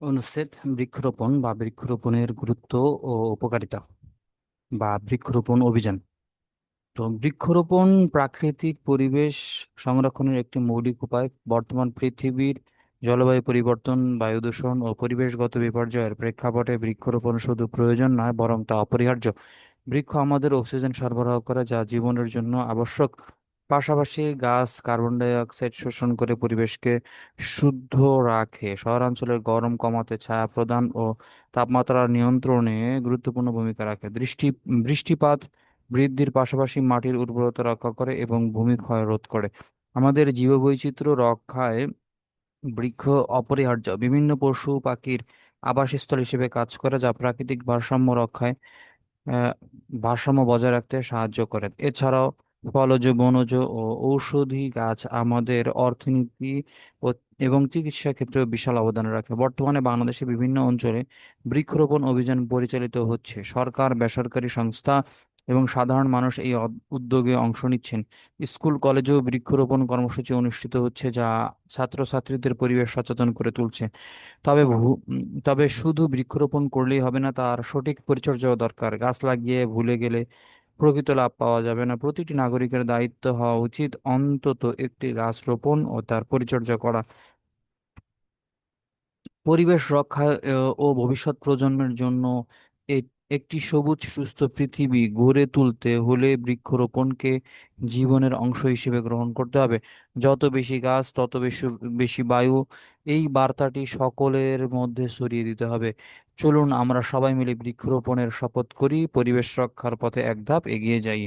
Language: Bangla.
অনুচ্ছেদ বৃক্ষরোপণ বা বৃক্ষরোপণের গুরুত্ব ও উপকারিতা বা বৃক্ষরোপণ অভিযান। তো বৃক্ষরোপণ প্রাকৃতিক পরিবেশ সংরক্ষণের একটি মৌলিক উপায়। বর্তমান পৃথিবীর জলবায়ু পরিবর্তন, বায়ু দূষণ ও পরিবেশগত বিপর্যয়ের প্রেক্ষাপটে বৃক্ষরোপণ শুধু প্রয়োজন নয়, বরং তা অপরিহার্য। বৃক্ষ আমাদের অক্সিজেন সরবরাহ করে, যা জীবনের জন্য আবশ্যক। পাশাপাশি গাছ কার্বন ডাই অক্সাইড শোষণ করে পরিবেশকে শুদ্ধ রাখে। শহরাঞ্চলের গরম কমাতে ছায়া প্রদান ও তাপমাত্রা নিয়ন্ত্রণে গুরুত্বপূর্ণ ভূমিকা রাখে। দৃষ্টি, বৃষ্টিপাত বৃদ্ধির পাশাপাশি মাটির উর্বরতা রক্ষা করে এবং ভূমি ক্ষয় রোধ করে। আমাদের জীববৈচিত্র্য রক্ষায় বৃক্ষ অপরিহার্য। বিভিন্ন পশু পাখির আবাসস্থল হিসেবে কাজ করে, যা প্রাকৃতিক ভারসাম্য রক্ষায় ভারসাম্য বজায় রাখতে সাহায্য করে। এছাড়াও ফলজ বনজ ও ঔষধি গাছ আমাদের অর্থনীতি এবং চিকিৎসা ক্ষেত্রেও বিশাল অবদান রাখে। বর্তমানে বাংলাদেশের বিভিন্ন অঞ্চলে বৃক্ষরোপণ অভিযান পরিচালিত হচ্ছে। সরকার, বেসরকারি সংস্থা এবং সাধারণ মানুষ এই উদ্যোগে অংশ নিচ্ছেন। স্কুল কলেজেও বৃক্ষরোপণ কর্মসূচি অনুষ্ঠিত হচ্ছে যা ছাত্রছাত্রীদের পরিবেশ সচেতন করে তুলছে। তবে তবে শুধু বৃক্ষরোপণ করলেই হবে না, তার সঠিক পরিচর্যাও দরকার। গাছ লাগিয়ে ভুলে গেলে প্রকৃত লাভ পাওয়া যাবে না। প্রতিটি নাগরিকের দায়িত্ব হওয়া উচিত, অন্তত একটি গাছ রোপণ ও তার পরিচর্যা করা। পরিবেশ রক্ষা ও ভবিষ্যৎ প্রজন্মের জন্য এ- একটি সবুজ, সুস্থ পৃথিবী গড়ে তুলতে হলে বৃক্ষরোপণকে জীবনের অংশ হিসেবে গ্রহণ করতে হবে। যত বেশি গাছ, তত বেশি বেশি বায়ু, এই বার্তাটি সকলের মধ্যে ছড়িয়ে দিতে হবে। চলুন আমরা সবাই মিলে বৃক্ষরোপণের শপথ করি। পরিবেশ রক্ষার পথে এক ধাপ এগিয়ে যাই।